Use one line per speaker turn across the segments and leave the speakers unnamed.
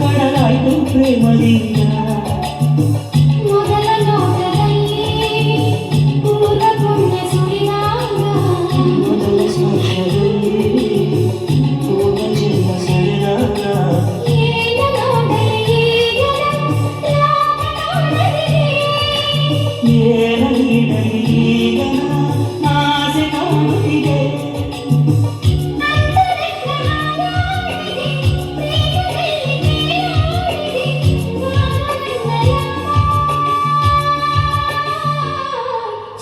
ಕಡಲಾಯ್ತು ಪ್ರೇಮದಿಂದ
ಮೊದಲ ನೋಟದಲ್ಲಿ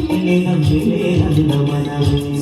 ಯಾಕೋ ಯಾಕೋ ನಿನ್ನ ಮೇಲೆ ನನ್ನ ಮನವೇ